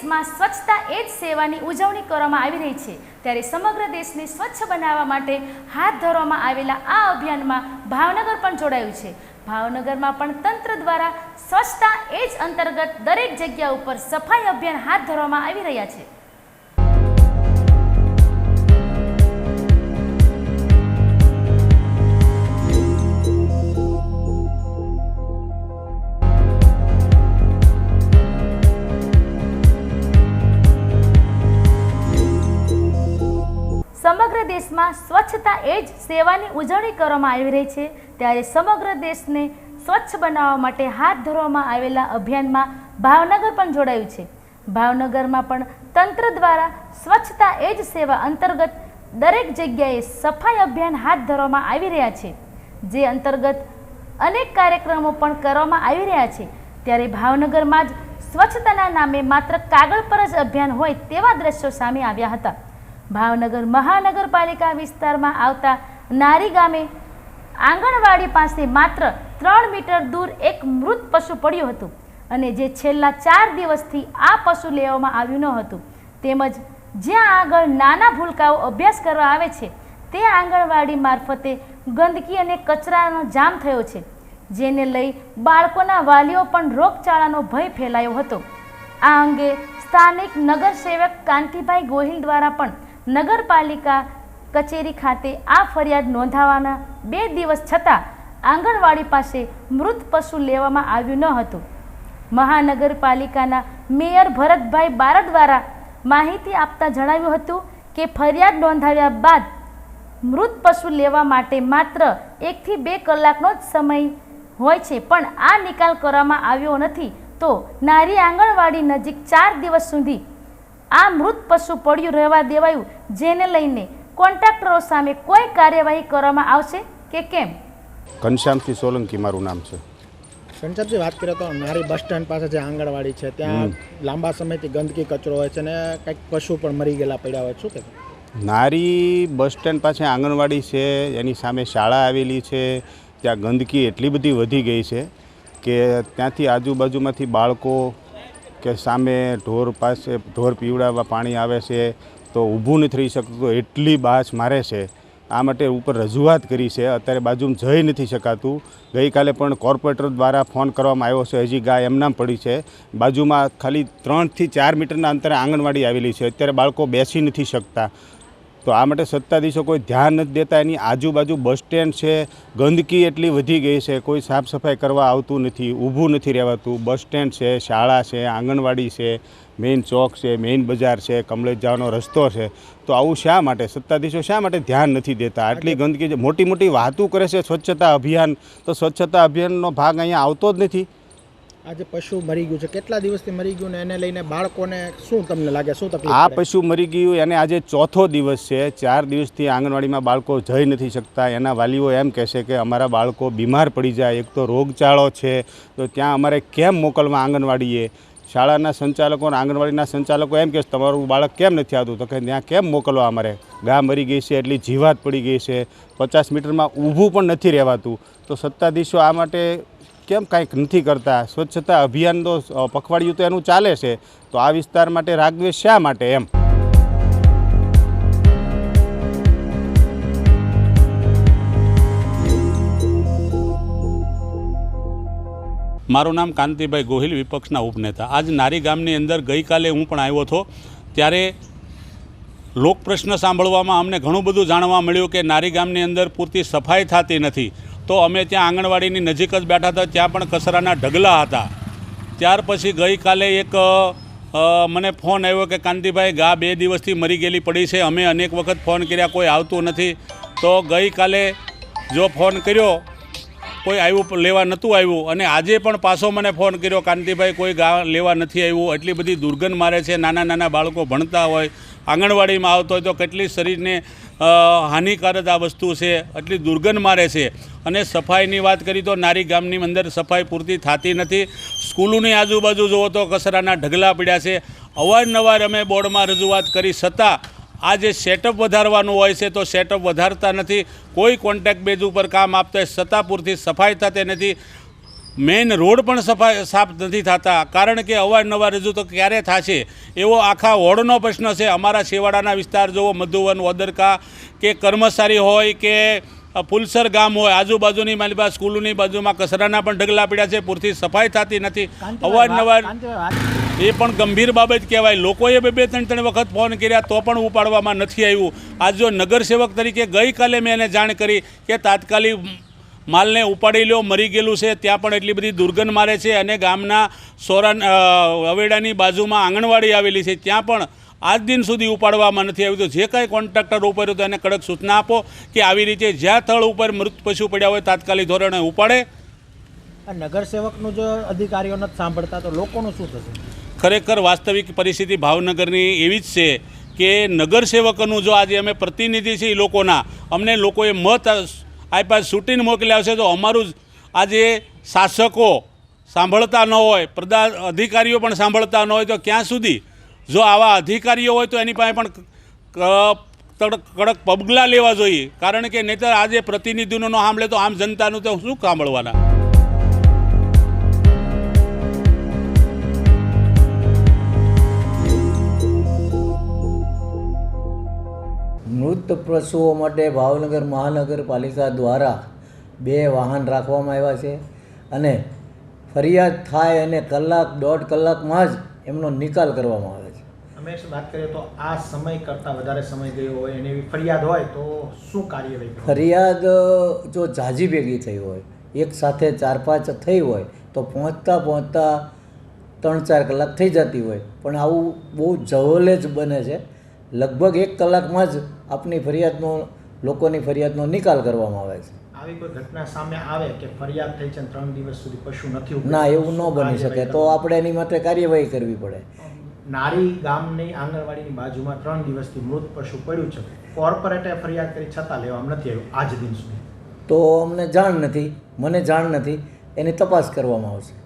દેશમાં સ્વચ્છતા એ જ સેવાની ઉજવણી કરવામાં આવી રહી છે. ત્યારે સમગ્ર દેશને સ્વચ્છ બનાવવા માટે હાથ ધરવામાં આવેલા આ અભિયાનમાં ભાવનગર પણ જોડાયું છે. ભાવનગરમાં પણ તંત્ર દ્વારા સ્વચ્છતા એ જ અંતર્ગત દરેક જગ્યા ઉપર સફાઈ અભિયાન હાથ ધરવામાં આવી રહ્યા છે. દેશમાં સ્વચ્છતા એ જ સેવાની ઉજવણી કરવામાં આવી રહી છે. ત્યારે સમગ્ર દેશને સ્વચ્છ બનાવવા માટે હાથ ધરવામાં આવેલા અભિયાનમાં ભાવનગર પણ જોડાયું છે. ભાવનગરમાં પણ તંત્ર દ્વારા સ્વચ્છતા એ જ સેવા અંતર્ગત દરેક જગ્યાએ સફાઈ અભિયાન હાથ ધરવામાં આવી રહ્યા છે. જે અંતર્ગત અનેક કાર્યક્રમો પણ કરવામાં આવી રહ્યા છે. ત્યારે ભાવનગરમાં જ સ્વચ્છતાના નામે માત્ર કાગળ પર જ અભિયાન હોય તેવા દ્રશ્યો સામે આવ્યા હતા. ભાવનગર મહાનગરપાલિકા વિસ્તારમાં આવતા નારી ગામે આંગણવાડી પાસે માત્ર ત્રણ મીટર દૂર એક મૃત પશુ પડ્યું હતું અને જે છેલ્લા ચાર દિવસથી આ પશુ લેવામાં આવ્યું ન હતું. તેમજ જ્યાં આગળ નાના ભૂલકાઓ અભ્યાસ કરવા આવે છે, તે આંગણવાડી મારફતે ગંદકી અને કચરાનો જામ થયો છે, જેને લઈ બાળકોના વાલીઓ પણ રોગચાળાનો ભય ફેલાયો હતો. આ અંગે સ્થાનિક નગરસેવક કાંતિભાઈ ગોહિલ દ્વારા પણ નગરપાલિકા કચેરી ખાતે આ ફરિયાદ નોંધાવાના બે દિવસ છતાં આંગણવાડી પાસે મૃત પશુ લેવામાં આવ્યું ન હતું. મહાનગરપાલિકાના મેયર ભરતભાઈ બારડ દ્વારા માહિતી આપતા જણાવ્યું હતું કે ફરિયાદ નોંધાવ્યા બાદ મૃત પશુ લેવા માટે માત્ર એકથી બે કલાકનો જ સમય હોય છે, પણ આ નિકાલ કરવામાં આવ્યો નથી. તો નારી આંગણવાડી નજીક ચાર દિવસ સુધી આ મૃત પશુ પડ્યું રહેવા દેવાયું જેને લઈને કોન્ટ્રાક્ટરો સામે કોઈ કાર્યવાહી કરવામાં આવશે કે કેમ? ઘનશ્યામસિંહ સોલંકી મારું નામ છે. ઘનશ્યામસિંહ વાત કરીએ તો નારી બસ સ્ટેન્ડ પાસે જે આંગણવાડી છે ત્યાં લાંબા સમયથી ગંદકી કચરો હોય છે અને કંઈક પશુ પણ મરી ગયેલા પડ્યા હોય શું કે નારી બસ સ્ટેન્ડ પાસે આંગણવાડી છે એની સામે શાળા આવેલી છે ત્યાં ગંદકી એટલી બધી વધી ગઈ છે કે ત્યાંથી આજુબાજુમાંથી બાળકો કે સામે ઢોર પાસે ઢોર પીવડાવવા પાણી આવે છે, તો ઊભું નથી રહી શકતું એટલી બાસ મારે છે. આ માટે ઉપર રજૂઆત કરી છે. અત્યારે બાજુમાં જઈ નથી શકાતું. ગઈકાલે પણ કોર્પોરેટર દ્વારા ફોન કરવામાં આવ્યો છે. હજી ગાય એમનામ પડી છે. બાજુમાં ખાલી ત્રણથી ચાર મીટરના અંતરે આંગણવાડી આવેલી છે. અત્યારે બાળકો બેસી નથી શકતા. તો આ માટે સત્તાધીશો કોઈ ધ્યાન નથી દેતા. એની આજુબાજુ બસ સ્ટેન્ડ છે, ગંદકી એટલી વધી ગઈ છે, કોઈ સાફ સફાઈ કરવા આવતું નથી, ઊભું નથી રહેવાતું. બસ સ્ટેન્ડ છે, શાળા છે, આંગણવાડી છે, મેઇન ચોક છે, મેઇન બજાર છે, કમલેશ જવાનો રસ્તો છે. તો આવું શા માટે? સત્તાધીશો શા માટે ધ્યાન નથી દેતા? આટલી ગંદકી મોટી મોટી વાતો કરે છે સ્વચ્છતા અભિયાન, તો સ્વચ્છતા અભિયાનનો ભાગ અહીંયા આવતો જ નથી. આજે પશુ મરી ગયું છે. કેટલા દિવસથી મરી ગયું ને એને લઈને બાળકોને શું તમને લાગે? શું તકલીફ આ પશુ મરી ગયું અને આજે ચોથો દિવસ છે. ચાર દિવસથી આંગણવાડીમાં બાળકો જઈ નથી શકતા. એના વાલીઓ એમ કહેશે કે અમારા બાળકો બીમાર પડી જાય. એક તો રોગચાળો છે. તો ત્યાં અમારે કેમ મોકલવા આંગણવાડીએ? શાળાના સંચાલકો અને આંગણવાડીના સંચાલકો એમ કહે છે, તમારું બાળક કેમ નથી આવતું? તો કે ત્યાં કેમ મોકલવા અમારે? ગા મરી ગઈ છે એટલી જીવાત પડી ગઈ છે. પચાસ મીટરમાં ઊભું પણ નથી રહેવાતું. તો સત્તાધીશો આ માટે કેમ કાંઈક નથી કરતા? સ્વચ્છતા અભિયાન તો પખવાડિયું તો એનું ચાલે છે. તો આ વિસ્તાર માટે રાગદ્વેષ શા માટે એમ? મારું નામ કાંતિભાઈ ગોહિલ, વિપક્ષના ઉપનેતા. આજ નારી ગામની અંદર ગઈકાલે હું પણ આવ્યો હતો, ત્યારે લોક પ્રશ્ન સાંભળવામાં અમને ઘણું બધું જાણવા મળ્યું કે નારી ગામની અંદર પૂરતી સફાઈ થતી નથી. તો અમે ત્યાં આંગણવાડીની નજીક જ બેઠા હતા, ત્યાં પણ કચરાના ઢગલા હતા. ત્યાર પછી ગઈકાલે એક મને ફોન આવ્યો કે કાંતિભાઈ, ગા બે દિવસથી મરી ગયેલી પડી છે, અમે અનેક વખત ફોન કર્યા, કોઈ આવતું નથી. તો ગઈકાલે જો ફોન કર્યો કોઈ આવ્યું લેવા નહોતું આવ્યું. અને આજે પણ પાછો મને ફોન કર્યો, કાંતિભાઈ, કોઈ ગા લેવા નથી આવ્યું. એટલી બધી દુર્ગંધ મારે છે. નાના નાના બાળકો ભણતા હોય, આંગણવાડીમાં આવતો હોય તો કેટલી શરીરને હાનિકારક આ વસ્તુ છે. એટલી દુર્ગંધ મારે છે. અને સફાઈની વાત કરી તો નારી ગામની અંદર સફાઈ પૂરતી થતી નથી. સ્કૂલોની આજુબાજુ જુઓ તો કચરાના ઢગલા પડ્યા છે. અવારનવાર અમે બોર્ડમાં રજૂઆત કરી છતાં આ જે સેટઅપ વધારવાનું હોય છે તો સેટઅપ વધારતા નથી. કોઈ કોન્ટેક્ટ બેઝ ઉપર કામ આપતા હોય છતાં પૂરતી સફાઈ થતી નથી. મેઇન રોડ પણ સફાઈ સાફ નથી થતા. કારણ કે અવારનવાર રજૂ તો ક્યારે થશે? એવો આખા વોર્ડનો પ્રશ્ન છે. અમારા છેવાડાના વિસ્તાર જોવો મધુવન ઓદરકા કે કર્મચારી હોય કે પુલસર ફુલસર ગામ હોય આજુબાજુની મારી પાસે સ્કૂલોની બાજુમાં કચરાના પણ ઢગલા પડ્યા છે. પૂરતી સફાઈ થતી નથી. અવારનવાર એ પણ ગંભીર બાબત કહેવાય. લોકોએ બે બે ત્રણ ત્રણ વખત ફોન કર્યા તો પણ ઉપાડવામાં નથી આવ્યું. આજ જો નગરસેવક તરીકે ગઈકાલે મેં એને જાણ કરી કે તાત્કાલિક માલને ઉપાડી લ્યો, મરી ગયેલું છે, ત્યાં પણ એટલી બધી દુર્ગંધ મારે છે અને ગામના સોરા અવેડાની બાજુમાં આંગણવાડી આવેલી છે, ત્યાં પણ આજ દિન સુધી ઉપાડવામાં નથી આવ્યું. તો જે કાંઈ કોન્ટ્રાક્ટર ઉપર તો એને કડક સૂચના આપો કે આવી રીતે જ્યાં થળ ઉપર મૃત પશુ પડ્યા હોય તાત્કાલિક ધોરણે ઉપાડે. નગરસેવકનું જો અધિકારીઓ નથી સાંભળતા તો લોકોનું શું થશે? ખરેખર વાસ્તવિક પરિસ્થિતિ ભાવનગરની એવી જ છે કે નગરસેવકોનું જો આજે અમે પ્રતિનિધિ છીએ એ લોકોના, અમને લોકોએ મત આપ્યા ચૂંટીને મોકલ્યા છે તો અમારું જ આજે શાસકો સાંભળતા ન હોય, પ્રદા, અધિકારીઓ પણ સાંભળતા ન હોય તો ક્યાં સુધી? જો આવા અધિકારીઓ હોય તો એની પાસે પણ કડક પગલાં લેવા જોઈએ. કારણ કે નહીતર આજે પ્રતિનિધિનો ન સાંભળે તો આમ જનતાનું તો શું સાંભળવાના? મૃત પશુઓ માટે ભાવનગર મહાનગરપાલિકા દ્વારા બે વાહન રાખવામાં આવ્યા છે અને ફરિયાદ થાય અને કલાક દોઢ કલાકમાં જ એમનો નિકાલ કરવામાં આવે છે. અમે વાત કરીએ તો આ સમય કરતાં વધારે સમય ગયો હોય એની એવી ફરિયાદ હોય તો શું કાર્યવાહી ફરિયાદ જો જાજી ભેગી થઈ હોય એક સાથે ચાર પાંચ થઈ હોય તો પહોંચતા પહોંચતા ત્રણ ચાર કલાક થઈ જતી હોય. પણ આવું બહુ જવલે જ બને છે. લગભગ એક કલાકમાં જ આપની ફરિયાદનો લોકોની ફરિયાદનો નિકાલ કરવામાં આવે છે. આવી કોઈ ઘટના સામે આવે કે ફરિયાદ થઈ છે ત્રણ દિવસ સુધી પશુ નથી ના એવું ન બની શકે. તો આપણે એની માટે કાર્યવાહી કરવી પડે. નારી ગામની આંગણવાડીની બાજુમાં ત્રણ દિવસથી મૃત પશુ પડ્યું છે. કોર્પોરેટે ફરિયાદ કરી છતાં લેવામાં નથી આવ્યું. આજ દિન સુધી. તો અમને જાણ નથી મને જાણ નથી એની તપાસ કરવામાં આવશે.